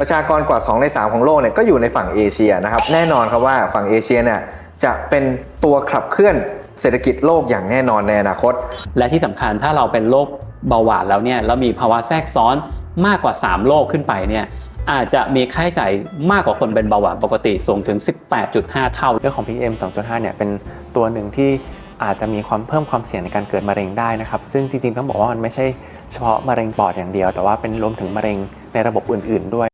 ประชากรกว่า 2 ใน 3 ของโลกเนี่ยก็อยู่ในฝั่งเอเชียนะครับแน่นอนครับว่าฝั่งเอเชียเนี่ยจะเป็นตัวขับเคลื่อนเศรษฐกิจโลกอย่างแน่นอนในอนาคต และที่สำคัญถ้าเราเป็นโรคเบาหวานแล้วเนี่ยแล้วมีภาวะแทรกซ้อนมากกว่า 3 โรคขึ้นไปเนี่ยอาจจะมีค่าใช้จ่ายมากกว่าคนเป็นเบาหวานปกติสูงถึง 18.5 เท่า เรื่องของ PM 2.5 เนี่ยเป็นตัวหนึ่งที่อาจจะมีความเพิ่มความเสี่ยงในการเกิดมะเร็งได้นะครับ ซึ่งจริงๆต้องบอกว่ามันไม่ใช่เฉพาะมะเร็งปอดอย่างเดียว แต่ว่าเป็นรวมถึงมะเร็งในระบบอื่น ๆ ด้วย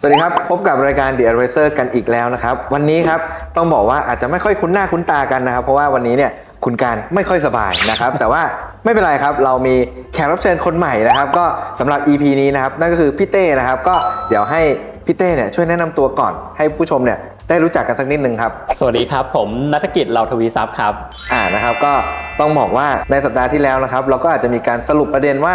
สวัสดีครับ พบกับรายการ The Advisor กันอีกแล้วนะครับ วันนี้ครับต้องบอกว่าอาจจะไม่ค่อยคุ้นหน้าคุ้นตากันนะครับ เพราะว่าวันนี้เนี่ยคุณการไม่ค่อยสบายนะครับ แต่ว่าไม่เป็นไรครับ เรามีแขกรับเชิญคนใหม่นะครับ ก็สำหรับ EP นี้นะครับ นั่นก็คือพี่เต้นะครับ ก็เดี๋ยวให้พี่เต้เนี่ยช่วยแนะนำตัวก่อนให้ผู้ชมเนี่ยได้รู้จักกันสักนิดนึงครับ สวัสดีครับ ผมนัฐกิจเหล่าทวีทรัพย์ครับ อ่านะครับก็ต้องบอกว่าในสัปดาห์ที่แล้วนะครับ เราก็อาจจะมีการสรุปประเด็นว่า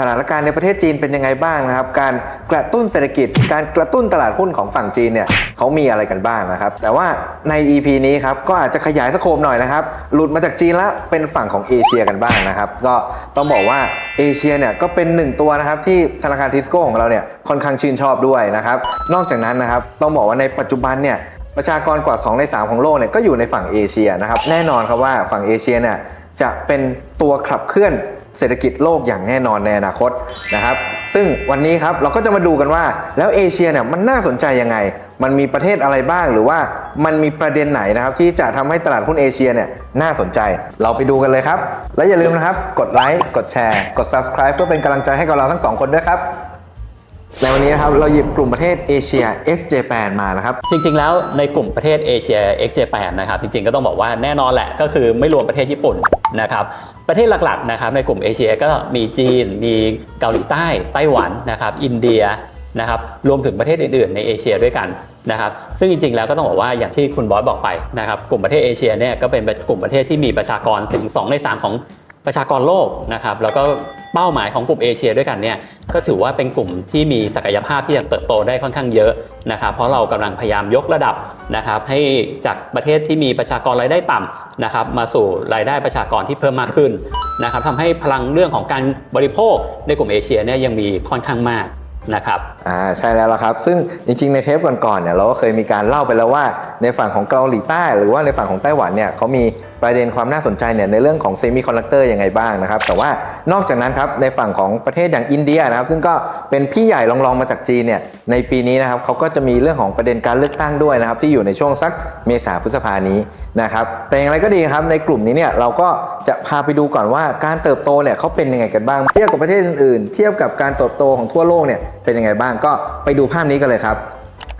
สถานการณ์ในประเทศจีนเป็นยังไงบ้างนะครับ การกระตุ้นเศรษฐกิจ การกระตุ้นตลาดหุ้นของฝั่งจีนเนี่ยเขามีอะไรกันบ้างนะครับ แต่ว่าใน EP นี้ครับก็อาจจะขยายสโคปหน่อยนะครับ หลุดมาจากจีนแล้วเป็นฝั่งของเอเชียกันบ้างนะครับ ก็ต้องบอกว่าเอเชียเนี่ยก็เป็นหนึ่งตัวนะครับที่ธนาคารทิสโก้ของเราเนี่ยค่อนข้างชื่นชอบด้วยนะครับ นอกจากนั้นนะครับต้องบอกว่าในปัจจุบันเนี่ยประชากรกว่า 2 ใน 3 ของโลกเนี่ยก็อยู่ในฝั่งเอเชียนะครับแน่นอนครับว่าฝั่งเอเชียเนี่ยจะเป็นตัวขับเคลื่อน เศรษฐกิจโลกอย่างแน่นอนในอนาคตนะครับ ซึ่งวันนี้ครับเราก็จะมาดูกันว่าแล้วเอเชียเนี่ยมันน่าสนใจยังไง มันมีประเทศอะไรบ้างหรือว่ามันมีประเด็นไหนนะครับ ที่จะทำให้ตลาดหุ้นเอเชียเนี่ยน่าสนใจเราไปดูกันเลยครับ และอย่าลืมนะครับกดไลค์กดแชร์กด subscribe เพื่อเป็นกำลังใจให้กับเราทั้งสองคนด้วยครับ ในวันนี้นะครับเราหยิบกลุ่มประเทศเอเชีย X Japan มานะครับ จริงๆ แล้วในกลุ่มประเทศเอเชีย x j 8นะครับ จริงๆ ก็ต้องบอกว่าแน่นอนแหละ ก็คือไม่รวมประเทศญี่ปุ่นนะครับ ประเทศหลักๆ นะครับ ในกลุ่มเอเชียก็มีจีน มีเกาหลีใต้ ไต้หวันนะครับ อินเดียนะครับรวมถึงประเทศอื่นๆ ในเอเชียด้วยกันนะครับซึ่งจริงๆแล้วก็ต้องบอกว่าอย่างที่คุณบอสบอกไปนะครับกลุ่มประเทศเอเชียเนี่ยก็เป็นกลุ่มประเทศที่มีประชากรถึง 2 ใน 3 ของประชากรโลกนะครับแล้วก็ เป้าหมายของกลุ่มเอเชียด้วยกันเนี่ยก็ถือว่าเป็นกลุ่มที่มีศักยภาพที่จะเติบโตได้ค่อนข้างเยอะนะครับเพราะเรากำลังพยายามยกระดับนะครับให้จากประเทศที่มีประชากรรายได้ต่ำนะครับมาสู่รายได้ประชากรที่เพิ่มมากขึ้นนะครับทำให้พลังเรื่องของการบริโภคในกลุ่มเอเชียเนี่ยยังมีค่อนข้างมากนะครับอ่าใช่แล้วละครับ ซึ่งจริงๆในเทปก่อนๆเนี่ยเราก็เคยมีการเล่าไปแล้วว่าในฝั่งของเกาหลีใต้ หรือว่าในฝั่งของไต้หวันเนี่ยเขามี ประเด็นความน่าสนใจเนี่ยในเรื่องของเซมิคอนดักเตอร์ยังไงบ้างนะครับแต่ว่านอกจากนั้นครับในฝั่งของประเทศอย่างอินเดียนะครับซึ่งก็เป็นพี่ใหญ่รองๆมาจากจีนเนี่ยในปีนี้นะครับเขาก็จะมีเรื่องของประเด็นการเลือกตั้งด้วยนะครับที่อยู่ในช่วงสักเมษาพฤษภานี้นะครับแต่อย่างไรก็ดีครับในกลุ่มนี้เนี่ยเราก็จะพาไปดูก่อนว่าการเติบโตเนี่ยเขาเป็นยังไงกันบ้าง เทียบกับประเทศอื่นๆ เทียบกับการเติบโตของทั่วโลกเนี่ยเป็นยังไงบ้างก็ไปดูภาพนี้กันเลยครับ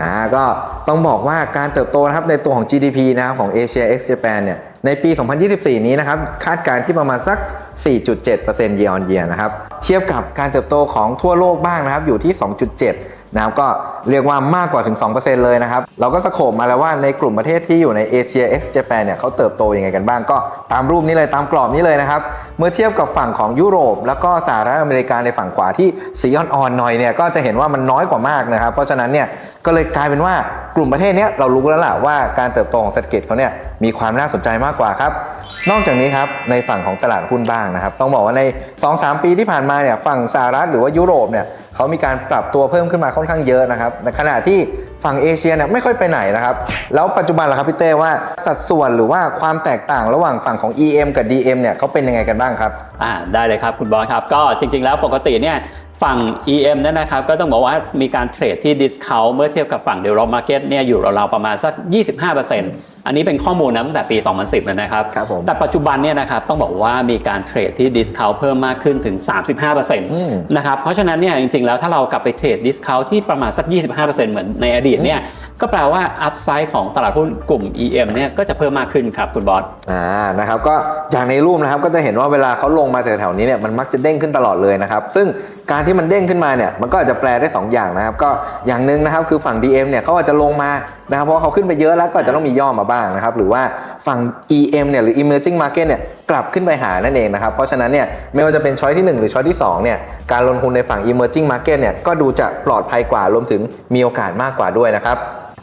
อ่าก็ต้องบอกว่าการเติบโตนะครับในตัวของ GDP นะครับของ Asia X Japan เนี่ยในปี 2024 นี้นะครับคาดการณ์ที่ประมาณสัก 4.7% year on year นะครับเทียบกับการเติบโตของทั่วโลกบ้างนะครับอยู่ที่ 2.7 นะครับก็เรียกว่ามากกว่าถึง 2%เลยนะครับ เราก็สโคปมาแล้วว่าในกลุ่มประเทศที่อยู่ใน Asia X Japan เนี่ยเขาเติบโตยังไงกันบ้างก็ตามรูปนี้เลยตามกรอบนี้เลยนะครับ เมื่อเทียบกับฝั่งของยุโรป แล้วก็สหรัฐอเมริกาในฝั่งขวาที่สีอ่อนๆหน่อยเนี่ยก็จะเห็นว่ามันน้อยกว่ามากนะครับ เพราะฉะนั้นเนี่ยก็เลยกลายเป็นว่ากลุ่มประเทศเนี้ยเรารู้แล้วล่ะว่าการเติบโตของเศรษฐกิจเขาเนี่ยมีความน่าสนใจมากกว่าครับ นอกจากนี้ครับในฝั่งของตลาดหุ้นบ้างนะครับ ต้องบอกว่าใน 2-3 ปีที่ผ่านมาเนี่ยฝั่งสหรัฐหรือว่ายุโรปเนี่ยเขามีการปรับตัวเพิ่มขึ้นมาค่อนข้างเยอะนะครับในขณะที่ฝั่งเอเชียเนี่ยไม่ค่อยไปไหนนะครับ แล้วปัจจุบันล่ะครับพี่เต้ว่าสัดส่วนหรือว่าความแตกต่างระหว่างฝั่งของ EM กับ DM เนี่ยเขาเป็นยังไงกันบ้างครับอ่าได้เลยครับคุณบอสครับ ก็จริง ๆ แล้วปกติเนี่ยฝั่ง EM เนยนนะครับก็ต้องบอกว่ามีการเทรดที่ discount เมื่อเทียบกับฝั่ง develop market เนี่ยอยู่ราวๆประมาณสัก 25% อันนี้เป็นข้อมูลนะตั้งแต่ปี 2010เลยนะครับ ครับผมแต่ปัจจุบันเนี่ยนะครับต้องบอกว่ามีการเทรดที่ discount เพิ่มมากขึ้นถึง 35%นมะครับ เพราะฉะนั้นเนี่ยจริงๆแล้วถ้าเรากลับไปเทรด discount ที่ประมาณสัก 25%เหมือนในอดีตเนี่ยก็แปลว่า upside ของตลาดหุ้นกลุ่ม EM เนี่ยก็จะเพิ่มมากขึ้นครับคุณบอส อ่านะครับก็จากในรูปนะครับก็จะเห็นว่าเวลาเขาลงมาแถวๆนี้เนี่ยมันมักจะเด้งขึ้นตลอดเลยนะครับซึ่งการที่มันเด้งขึ้นมาเนี่ยมันก็อาจจะแปลได้2อย่างนะครับก็อย่างหนึ่งนะครับคือฝั่ง DM เนี่ยเขาอาจจะลงมา นะครับเพราะเขาขึ้นไปเยอะแล้วก็อาจจะต้องมีย่อมาบ้างนะครับหรือว่าฝั่ง EM เนี่ยหรือ Emerging Market เนี่ยกลับขึ้นไปหานั่นเองนะครับเพราะฉะนั้นเนี่ยไม่ว่าจะเป็นช้อยที่ 1 หรือช้อยที่2เนี่ยการลงทุนในฝั่ง Emerging Market เนี่ยก็ดูจะปลอดภัยกว่ารวมถึงมีโอกาสมากกว่าด้วยนะครับ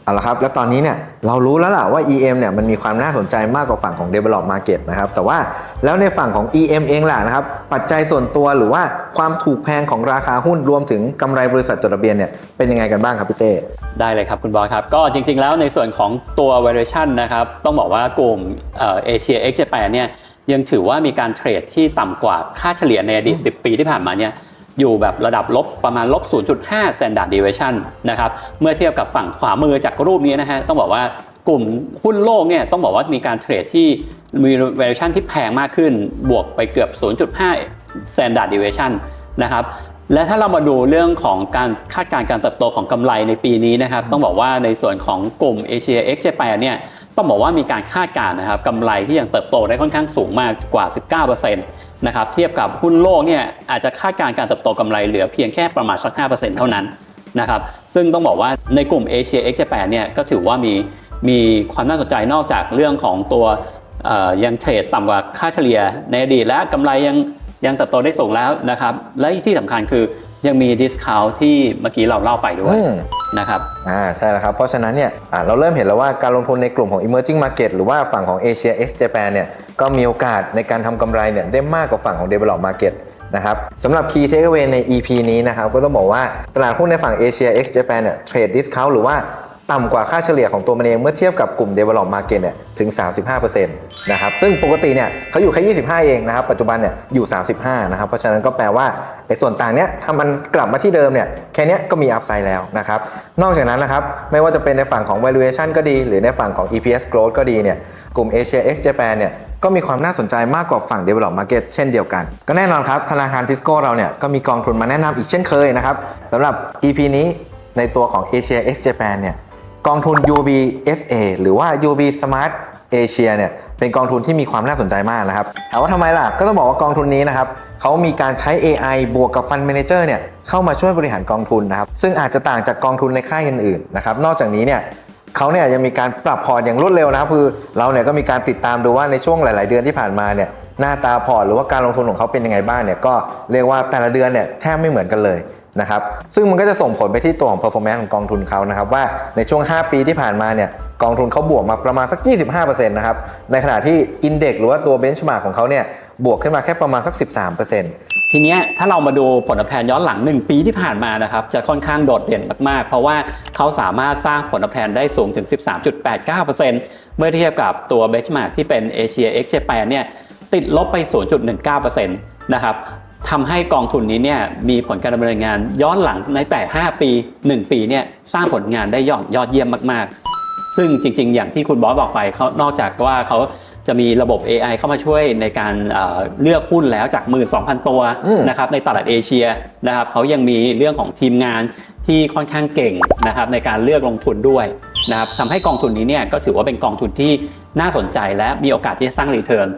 เอาละครับ แล้วตอนนี้เนี่ยเรารู้แล้วล่ะว่า EM เนี่ยมันมีความน่าสนใจมากกว่าฝั่งของ Develop Market นะครับ แต่ว่าแล้วในฝั่งของ EM เองล่ะนะครับ ปัจจัยส่วนตัวหรือว่าความถูกแพงของราคาหุ้นรวมถึงกำไรบริษัทจดทะเบียนเนี่ยเป็นยังไงกันบ้างครับพี่เต้ได้เลยครับคุณบอสครับ ก็จริงๆแล้วในส่วนของตัว valuation นะครับ ต้องบอกว่ากลุ่มเอเชีย X Japan เนี่ยยังถือว่ามีการเทรดที่ต่ำกว่าค่าเฉลี่ยในอดีต 10 ปีที่ผ่านมาเนี่ย อยู่แบบระดับลบประมาณลบ 0.5 standard deviation นะครับเมื่อเทียบกับฝั่งขวามือจากรูปนี้นะฮะต้องบอกว่ากลุ่มหุ้นโลกเนี่ยต้องบอกว่ามีการเทรดที่มี valuation ที่แพงมากขึ้น บวกไปเกือบ 0.5 standard deviation นะครับและถ้าเรามาดูเรื่องของการคาดการณ์การเติบโตของกำไรในปีนี้นะครับต้องบอกว่าในส่วนของกลุ่มเอเชีย X Japan เนี่ย ต้องบอกว่ามีการคาดการณ์นะครับกำไรที่ยังเติบโตได้ค่อนข้างสูงมากกว่า 19%นะครับเทียบกับหุ้นโลกเนี่ยอาจจะคาดการณ์การเติบโตกำไรเหลือเพียงแค่ประมาณสัก 5%เท่านั้นนะครับซึ่งต้องบอกว่าในกลุ่มเอเชีย X Japan เนี่ยก็ถือว่ามีมีความน่าสนใจนอกจากเรื่องของตัวยังเทรดต่ำกว่าค่าเฉลี่ยในอดีตและกำไรยังยังเติบโตได้สูงแล้วนะครับและที่สำคัญคือ ยังมีดิสคาวที่เมื่อกี้เราเล่าไปด้วยอืม นะครับ อ่าใช่แล้วครับ เพราะฉะนั้นเนี่ยอ่าเราเริ่มเห็นแล้วว่าการลงทุนในกลุ่มของ emerging market หรือว่าฝั่งของ Asia X Japan เนี่ยก็มีโอกาสในการทำกำไรเนี่ยได้มากกว่าฝั่งของ develop market นะครับสำหรับ key takeaway ใน EP นี้นะครับก็ต้องบอกว่าตลาดหุ้นในฝั่ง Asia X Japan เนี่ยเทรด discount หรือว่า ต่ำกว่าค่าเฉลี่ยของตัวมันเองเมื่อเทียบกับกลุ่ม develop market เนี่ยถึง 35%นะครับซึ่งปกติเนี่ยเขาอยู่แค่ 25 เองนะครับ ปัจจุบันเนี่ยอยู่ 35 นะครับ เพราะฉะนั้นก็แปลว่าไอ้ส่วนต่างเนี้ยถ้ามันกลับมาที่เดิมเนี่ยแค่เนี้ยก็มี upside แล้วนะครับ นอกจากนั้นนะครับ ไม่ว่าจะเป็นในฝั่งของ valuation ก็ดี หรือในฝั่งของ EPS growth ก็ดีเนี่ยกลุ่ม Asia X Japan เนี่ยก็มีความน่าสนใจมากกว่าฝั่ง develop market เช่นเดียวกัน ก็แน่นอนครับธนาคารทิสโก้เราเนี่ยก็มีกองทุนมาแนะนำอีกเช่นเคยนะครับสำหรับ EP นี้ในตัวของ Asia X Japan เนี่ย กองทุน UBSA หรือว่า UB Smart Asia เนี่ยเป็นกองทุนที่มีความน่าสนใจมากนะครับถามว่าทำไมล่ะ ก็ต้องบอกว่ากองทุนนี้นะครับเขามีการใช้ AI บวกกับ Fund Manager เนี่ยเข้ามาช่วยบริหารกองทุนนะครับซึ่งอาจจะต่างจากกองทุนในค่ายอื่นๆนะครับนอกจากนี้เนี่ยเขาเนี่ยยังมีการปรับพอร์ตอย่างรวดเร็วนะครับคือเราเนี่ยก็มีการติดตามดูว่าในช่วงหลาย ๆ เดือนที่ผ่านมาเนี่ยหน้าตาพอร์ตหรือว่าการลงทุนของเขาเป็นยังไงบ้างเนี่ยก็เรียกว่าแต่ละเดือนเนี่ยแทบไม่เหมือนกันเลย นะครับซึ่งมันก็จะส่งผลไปที่ตัวของ performance ของกองทุนเขานะครับว่าในช่วง 5 ปีที่ผ่านมาเนี่ยกองทุนเขาบวกมาประมาณสัก 25%นะครับในขณะที่ Index หรือว่าตัว Benchmark ของเขาเนี่ยบวกขึ้นมาแค่ประมาณสัก 13%ทีเนี้ยถ้าเรามาดูผลตอบแทนย้อนหลัง 1 ปีที่ผ่านมานะครับจะค่อนข้างโดดเด่นมากๆ เพราะว่าเขาสามารถสร้างผลตอบแทนได้สูงถึง 13.89%เมื่อเทียบกับตัว benchmark ที่เป็น Asia X Japan เนี่ยติดลบไป 0.19%นะครับ ทำให้กองทุนนี้เนี่ยมีผลการดำเนินงานย้อนหลังในแต่ 5 ปี 1 ปีเนี่ยสร้างผลงานได้ยอดยอดเยี่ยมมากๆ ซึ่งจริง ๆ อย่างที่คุณบอสบอกไปเขานอกจากว่าเขาจะมีระบบ AI เข้ามาช่วยในการเอ่อเลือกหุ้นแล้วจาก 12,000 ตัวอืม นะครับในตลาดเอเชียนะครับเขายังมีเรื่องของทีมงานที่ค่อนข้างเก่งนะครับในการเลือกลงทุนด้วยนะครับทำให้กองทุนนี้เนี่ยก็ถือว่าเป็นกองทุนที่น่าสนใจและมีโอกาสที่จะสร้างรีเทิร์น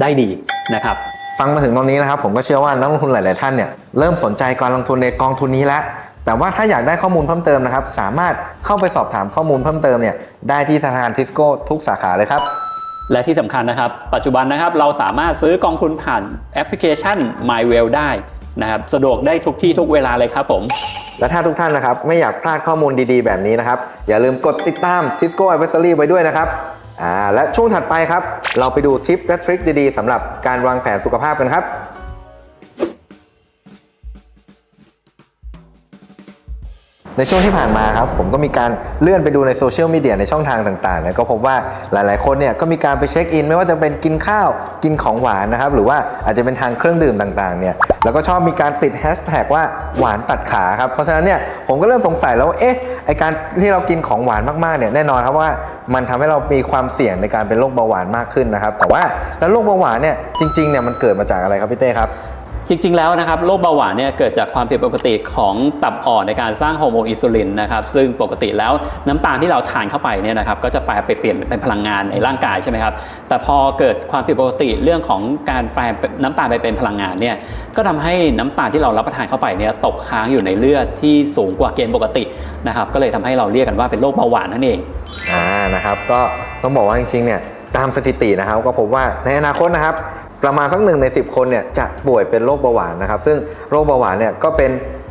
ได้ดีนะครับ ฟังมาถึงตรงนี้นะครับ ผมก็เชื่อว่านักลงทุนหลาย ๆ ท่านเนี่ยเริ่มสนใจการลงทุนในกองทุนนี้แล้วแต่ว่าถ้าอยากได้ข้อมูลเพิ่มเติมนะครับ สามารถเข้าไปสอบถามข้อมูลเพิ่มเติมเนี่ยได้ที่ธนาคารทิสโก้ทุกสาขาเลยครับ และที่สำคัญนะครับ ปัจจุบันนะครับเราสามารถซื้อกองทุนผ่านแอปพลิเคชัน MyWell ได้นะครับสะดวกได้ทุกที่ทุกเวลาเลยครับผม และถ้าทุกท่านนะครับ ไม่อยากพลาดข้อมูลดี ๆ แบบนี้นะครับ อย่าลืมกดติดตาม Tisco Advisory ไว้ด้วยนะครับ อ่าและช่วงถัดไปครับ เราไปดูทิปและทริคดีๆสำหรับการวางแผนสุขภาพกันครับ ในช่วงที่ผ่านมาครับผมก็มีการเลื่อนไปดูในโซเชียลมีเดียในช่องทางต่างๆนี่ยก็พบว่าหลายๆคนเนี่ยก็มีการไปเช็คอิน ไม่ว่าจะเป็นกินข้าวกินของหวานนะครับหรือว่าอาจจะเป็นทางเครื่องดื่มต่างๆเนี่ยแล้วก็ชอบมีการติดแฮชแท็กว่าหวานตัดขาครับเพราะฉะนั้นเนี่ยผมก็เริ่มสงสัยแล้วว่าเอ๊ะไอการที่เรากินของหวานมากๆเนี่ยแน่นอนครับว่ามันทำให้เรามีความเสี่ยงในการเป็นโรคเบาหวานมากขึ้นนะครับแต่ว่าแล้วโรคเบาหวานเนี่ยจริงๆเนี่ยมันเกิดมาจากอะไรครับพี่เต้ครับ จริง ๆ แล้วนะครับโรคเบาหวานเนี่ยเกิดจากความผิดปกติของตับอ่อนในการสร้างฮอร์โมนอินซูลินนะครับซึ่งปกติแล้วน้ำตาลที่เราทานเข้าไปเนี่ยนะครับก็จะแปลไปเปลี่ยนเป็นพลังงานในร่างกายใช่ไหมครับแต่พอเกิดความผิดปกติเรื่องของการแปลน้ำตาลไปเป็นพลังงานเนี่ยก็ทำให้น้ำตาลที่เรารับประทานเข้าไปเนี่ยตกค้างอยู่ในเลือดที่สูงกว่าเกณฑ์ปกตินะครับก็เลยทำให้เราเรียกกันว่าเป็นโรคเบาหวานนั่นเองอ่านะครับก็ต้องบอกว่าจริงๆเนี่ยตามสถิตินะครับก็พบว่าในอนาคตนะครับ ประมาณสักหนึ่งใน 10 คนเนี่ยจะป่วยเป็นโรคเบาหวานนะครับ ซึ่งโรคเบาหวานเนี่ยก็เป็น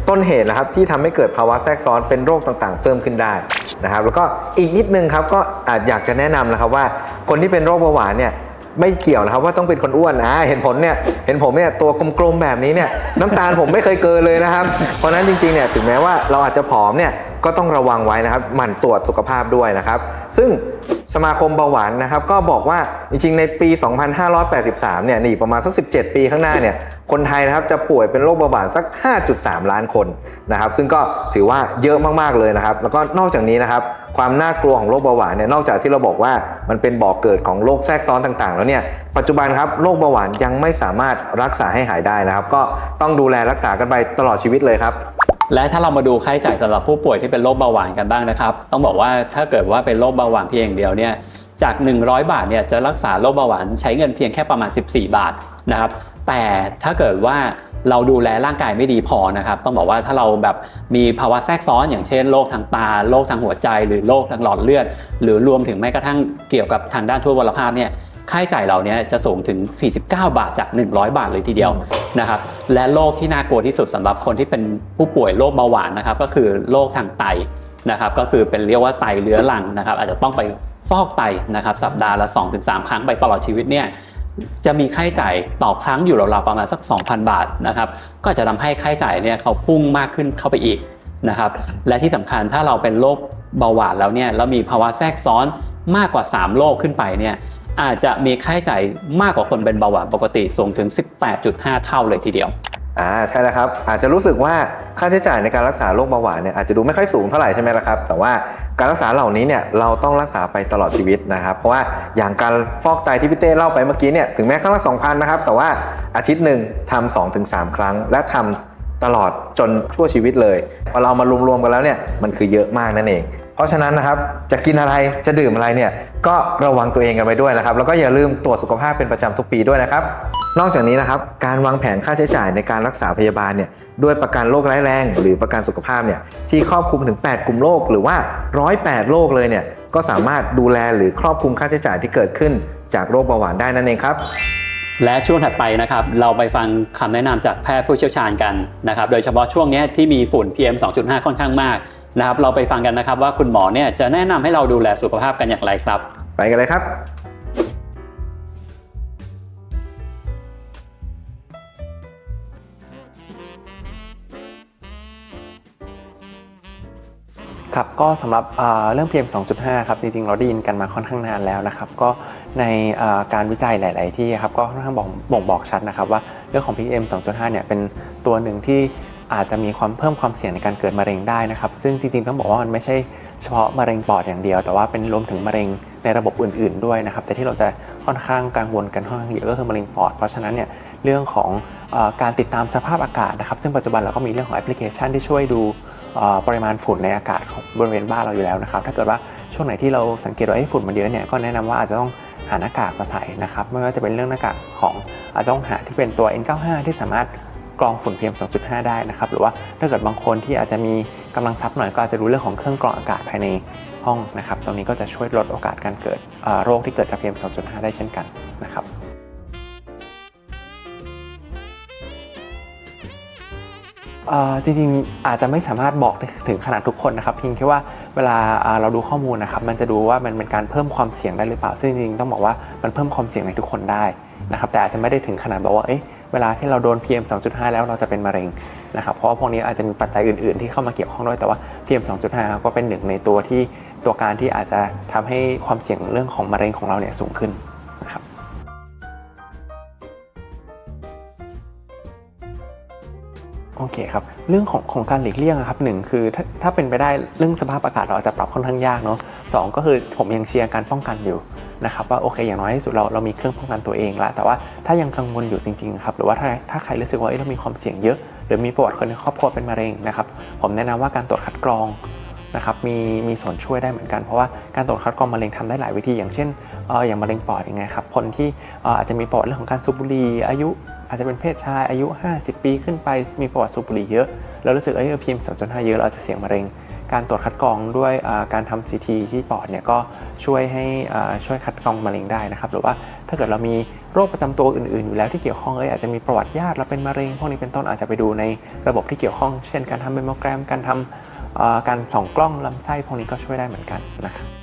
ต้นเหตุนะครับที่ทำให้เกิดภาวะแทรกซ้อนเป็นโรคต่างๆ เพิ่มขึ้นได้นะครับ แล้วก็อีกนิดนึงครับก็อาจอยากจะแนะนำนะครับว่าคนที่เป็นโรคเบาหวานเนี่ยไม่เกี่ยวนะครับว่าต้องเป็นคนอ้วนอ่าเห็นผลเนี่ยเห็นผมเนี่ยตัวกลมๆแบบนี้เนี่ยน้ำตาลผมไม่เคยเกินเลยนะครับ เพราะนั้นจริงๆเนี่ยถึงแม้ว่าเราอาจจะผอมเนี่ย ก็ต้องระวังไว้นะครับหมั่นตรวจสุขภาพด้วยนะครับ ซึ่งสมาคมเบาหวานนะครับก็บอกว่าจริงๆ ในปี 2583 เนี่ยนี่ประมาณสัก 17 ปีข้างหน้าเนี่ยคนไทยนะครับจะป่วยเป็นโรคเบาหวานสัก 5.3 ล้านคนนะครับ ซึ่งก็ถือว่าเยอะมากๆเลยนะครับ แล้วก็นอกจากนี้นะครับความน่ากลัวของโรคเบาหวานเนี่ยนอกจากที่เราบอกว่ามันเป็นบ่อกเกิดของโรคแทรกซ้อนต่างๆ แล้วเนี่ยปัจจุบันครับโรคเบาหวานยังไม่สามารถรักษาให้หายได้นะครับ ก็ต้องดูแลรักษากันไปตลอดชีวิตเลยครับ และถ้าเรามาดูค่าใช้จ่ายสำหรับผู้ป่วยที่เป็นโรคเบาหวานกันบ้างนะครับ ต้องบอกว่าถ้าเกิดว่าเป็นโรคเบาหวานเพียงอย่างเดียวเนี่ยจาก 100 บาทเนี่ยจะรักษาโรคเบาหวานใช้เงินเพียงแค่ประมาณ 14 บาทนะครับแต่ถ้าเกิดว่าเราดูแลร่างกายไม่ดีพอนะครับ ต้องบอกว่าถ้าเราแบบมีภาวะแทรกซ้อน อย่างเช่นโรคทางตาโรคทางหัวใจ หรือโรคทางหลอดเลือด หรือรวมถึงแม้กระทั่งเกี่ยวกับทางด้านทั่ววรภาพเนี่ย ค่าใช้จ่ายเหล่านี้จะสูงถึง 49 บาทจาก 100 บาทเลยทีเดียวนะครับและโรคที่น่ากลัวที่สุดสำหรับคนที่เป็นผู้ป่วยโรคเบาหวานนะครับก็คือโรคทางไตนะครับก็คือเป็นเรียกว่าไตเรื้อรังนะครับ อาจจะต้องไปฟอกไตนะครับสัปดาห์ละ 2-3 ครั้งไปตลอดชีวิตเนี่ยจะมีค่าใช้จ่ายต่อครั้งอยู่ราวๆประมาณสัก 2,000 บาทนะครับก็จะทำให้ค่าใช้จ่ายเนี่ยเขาพุ่งมากขึ้นเข้าไปอีกนะครับและที่สำคัญถ้าเราเป็นโรคเบาหวานแล้วเนี่ยแล้วมีภาวะแทรกซ้อนมากกว่า 3 โรคขึ้นไปเนี่ย อาจจะมีค่าใช้จ่ายมากกว่าคนเป็นเบาหวานปกติสูงถึง 18.5 เท่าเลยทีเดียว อ่าใช่แล้วครับ อาจจะรู้สึกว่าค่าใช้จ่ายในการรักษาโรคเบาหวานเนี่ยอาจจะดูไม่ค่อยสูงเท่าไหร่ใช่ไหมล่ะครับ แต่ว่าการรักษาเหล่านี้เนี่ยเราต้องรักษาไปตลอดชีวิตนะครับ เพราะว่าอย่างการฟอกไตที่พี่เต้เล่าไปเมื่อกี้เนี่ยถึงแม้ครั้งละ2,000นะครับแต่ว่าอาทิตย์หนึ่งทำสองถึงสามครั้งและทำ ตลอดจนชั่วชีวิตเลยพอเรามารวมๆกันแล้วเนี่ยมันคือเยอะมากนั่นเอง เพราะฉะนั้นนะครับจะกินอะไรจะดื่มอะไรเนี่ยก็ระวังตัวเองกันไว้ด้วยนะครับ แล้วก็อย่าลืมตรวจสุขภาพเป็นประจำทุกปีด้วยนะครับ นอกจากนี้นะครับการวางแผนค่าใช้จ่ายในการรักษาพยาบาลเนี่ยด้วยประกันโรคร้ายแรง หรือประกันสุขภาพเนี่ยที่ครอบคลุมถึง 8 กลุ่มโรคหรือว่า 108 โรคเลยเนี่ยก็สามารถดูแลหรือครอบคลุมค่าใช้จ่ายที่เกิดขึ้นจากโรคเบาหวานได้นั่นเองครับ และช่วงถัดไปนะครับเราไปฟังคำแนะนำจากแพทย์ผู้เชี่ยวชาญกันนะครับโดยเฉพาะช่วงเนี้ยที่มีฝุ่น PM 2.5 ค่อนข้างมากนะครับเราไปฟังกันนะครับว่าคุณหมอเนี่ยจะแนะนำให้เราดูแลสุขภาพกันอย่างไรครับ ไปกันเลยครับครับก็สำหรับเอ่อเรื่อง PM 2.5 ครับจริงๆ เราได้ยินกันมาค่อนข้างนานแล้วนะครับ ก็ ในการวิจัยหลาย ๆ ที่ครับก็ค่อนข้างบอกบ่งบอกชัดนะครับว่าเรื่องของ PM 2.5 เนี่ยเป็นตัวหนึ่งที่อาจจะมีความเพิ่มความเสี่ยงในการเกิดมะเร็งได้นะครับ ซึ่งจริง ๆ ต้องบอกว่ามันไม่ใช่เฉพาะมะเร็งปอดอย่างเดียว แต่ว่าเป็นรวมถึงมะเร็งในระบบอื่น ๆ ด้วยนะครับ แต่ที่เราจะค่อนข้างกังวลกันค่อนข้างเยอะก็คือมะเร็งปอด เพราะฉะนั้นเนี่ยเรื่องของอการติดตามสภาพอากาศนะครับ ซึ่งปัจจุบันเราก็มีเรื่องของแอปพลิเคชันที่ช่วยดูปริมาณฝุ่นในอากาศของบริเวณบ้านเราอยู่แล้วนะครับ ถ้าเกิดว่าช่วงไหนที่เราสังเกตว่าฝุ่นมันเยอะเนี่ยก็แนะนำว่าอาจจะต้องาหน้ากากมาใส่นะครับไม่ว่าจะเป็นเรื่องหน้ากากของอาจจะต้องหาที่เป็นตัว N95 ที่สามารถกรองฝุ่น PM 2.5 ได้นะครับหรือว่าถ้าเกิดบางคนที่อาจจะมีกำลังทรัพย์หน่อยก็อาจจะรู้เรื่องของเครื่องกรองอากาศภายในห้องนะครับตรงนี้ก็จะช่วยลดโอกาสการเกิดโรคที่เกิดจาก PM 2.5 ได้เช่นกันนะครับจริงๆอาจจะไม่สามารถบอกได้ถึงขนาดทุกคนนะครับเพียงแค่ว่า เวลาเราดูข้อมูลนะครับมันจะดูว่ามันเป็นการเพิ่มความเสี่ยงได้หรือเปล่า ซึ่งจริงๆต้องบอกว่ามันเพิ่มความเสี่ยงในทุกคนได้นะครับแต่อาจจะไม่ได้ถึงขนาดบอกว่าเอ๊ะเวลาที่เราโดน PM 2.5 แล้วเราจะเป็นมะเร็งนะครับเพราะว่าพวกนี้อาจจะมีปัจจัยอื่น ๆ ที่เข้ามาเกี่ยวข้องด้วยแต่ว่า PM 2.5 ก็เป็นหนึ่งในตัวที่ตัวการที่อาจจะทำให้ความเสี่ยงเรื่องของมะเร็งของเราเนี่ยสูงขึ้น โอเคครับเรื่องของของการหลีกเลี่ยงอะครับหนึ่งคือถ้าถ้าเป็นไปได้เรื่องสภาพอากาศเราอาจจะปรับค่อนข้างยากเนาะสองก็คือผมยังเชียร์การป้องกันอยู่นะครับว่าโอเคอย่างน้อยที่สุดเราเรามีเครื่องป้องกันตัวเองละแต่ว่าถ้ายังกังวลอยู่จริงๆครับหรือว่าถ้าถ้าใครรู้สึกว่าเอ้เรามีความเสี่ยงเยอะ หรือมีประวัติคนในครอบครัวเป็นมะเร็งนะครับผมแนะนำว่าการตรวจคัดกรองนะครับมีมีส่วนช่วยได้เหมือนกันเพราะว่าการตรวจคัดกรองมะเร็งทำได้หลายวิธี อย่างเช่นเอออย่างมะเร็งปอดยังไงครับคนที่อออาจจะมีประวัติเรื่องของการสูบบุหรี่อายุ อาจจะเป็นเพศชายอายุ 50 ปีขึ้นไปมีประวัติสูบบุหรี่เยอะ แล้วรู้สึกเอ้ยพีม2.5เยอะเราอาจจะเสี่ยงมะเร็ง การตรวจคัดกรองด้วยการทำซีทีที่ปอดเนี่ยก็ช่วยให้ช่วยคัดกรองมะเร็งได้นะครับ หรือว่าถ้าเกิดเรามีโรคประจำตัวอื่นๆอยู่แล้วที่เกี่ยวข้องเอ้ยอาจจะมีประวัติญาติเราเป็นมะเร็งพวกนี้เป็นต้นอาจจะไปดูในระบบที่เกี่ยวข้อง เช่น การทำเมมโมแกรมการทำการส่องกล้องลำไส้พวกนี้ก็ช่วยได้เหมือนกันนะครับ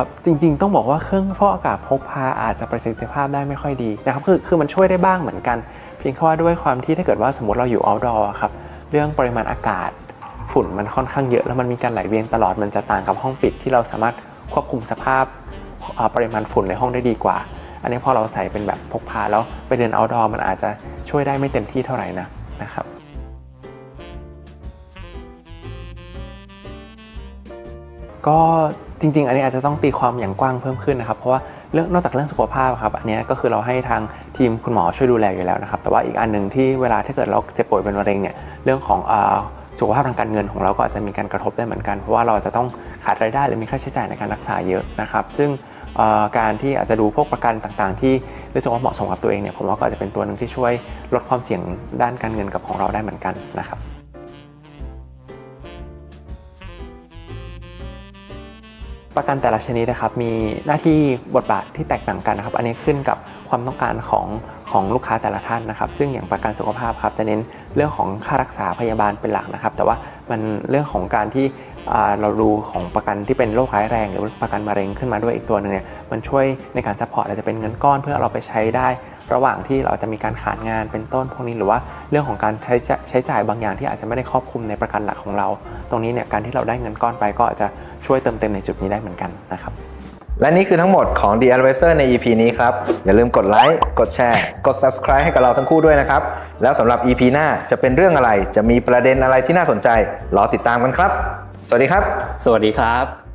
ครับ จริงๆ ต้องบอกว่าเครื่องฟอกอากาศพกพาอาจจะประสิทธิภาพได้ไม่ค่อยดีนะครับ คือคือมันช่วยได้บ้างเหมือนกัน เพียงแค่ว่าด้วยความที่ถ้าเกิดว่าสมมติเราอยู่ outdoor ครับ เรื่องปริมาณอากาศฝุ่นมันค่อนข้างเยอะ แล้วมันมีการไหลเวียนตลอด มันจะต่างกับห้องปิดที่เราสามารถควบคุมสภาพปริมาณฝุ่นในห้องได้ดีกว่า อันนี้พอเราใส่เป็นแบบพกพาแล้วไปเดิน outdoor มันอาจจะช่วยได้ไม่เต็มที่เท่าไหร่นะนะครับก็ จริง ๆ อันนี้อาจจะต้องตีความอย่างกว้างเพิ่มขึ้นนะครับ เพราะว่าเรื่องนอกจากเรื่องสุขภาพครับ อันนี้ก็คือเราให้ทางทีมคุณหมอช่วยดูแลอยู่แล้วนะครับ แต่ว่าอีกอันหนึ่งที่เวลาถ้าเกิดเราเจ็บป่วยเป็นมะเร็งเนี่ย เรื่องของอสุขภาพทางการเงินของเราก็อาจจะมีการกระทบได้เหมือนกัน เพราะว่าเราจะต้องขาดรายได้หรือมีค่าใช้จ่ายในการรักษาเยอะนะครับ ซึ่งการที่อาจจะดูพวกประกันต่างๆ ที่รู้สึกว่าเหมาะสมกับตัวเองเนี่ย ผมว่าก็อาจจะเป็นตัวหนึ่งที่ช่วยลดความเสี่ยงด้านการเงินกับของเราได้เหมือนกันนะครับ ประกันแต่ละชนิดนะครับมีหน้าที่บทบาทที่แตกต่างกันนะครับ อันนี้ขึ้นกับความต้องการของของลูกค้าแต่ละท่านนะครับ ซึ่งอย่างประกันสุขภาพครับจะเน้นเรื่องของค่ารักษาพยาบาลเป็นหลักนะครับ แต่ว่ามันเรื่องของการที่เราดูของประกันที่เป็นโรคร้ายแรง หรือประกันมะเร็งขึ้นมาด้วยอีกตัวหนึงเนี่ยมันช่วยในการซัพพอร์ตอาจจะเป็นเงินก้อนเพื่อเราไปใช้ได้ระหว่างที่เราจะมีการขาดงานเป็นต้นพวกนี้หรือว่าเรื่องของการใช้ใช้จ่ายบางอย่างที่อาจจะไม่ได้ครอบคลุมในประกันหลักของเรา ตรงนี้เนี่ยการที่เราได้เงินก้อนไปก็อาจจะ ช่วยเติมเต็มในจุดนี้ได้เหมือนกันนะครับ และนี่คือทั้งหมดของ The Advisor ใน EP นี้ครับ อย่าลืมกดไลค์กดแชร์ กด Subscribe ให้กับเราทั้งคู่ด้วยนะครับ แล้วสำหรับ EP หน้าจะเป็นเรื่องอะไรจะมีประเด็นอะไรที่น่าสนใจรอติดตามกันครับ สวัสดีครับ สวัสดีครับ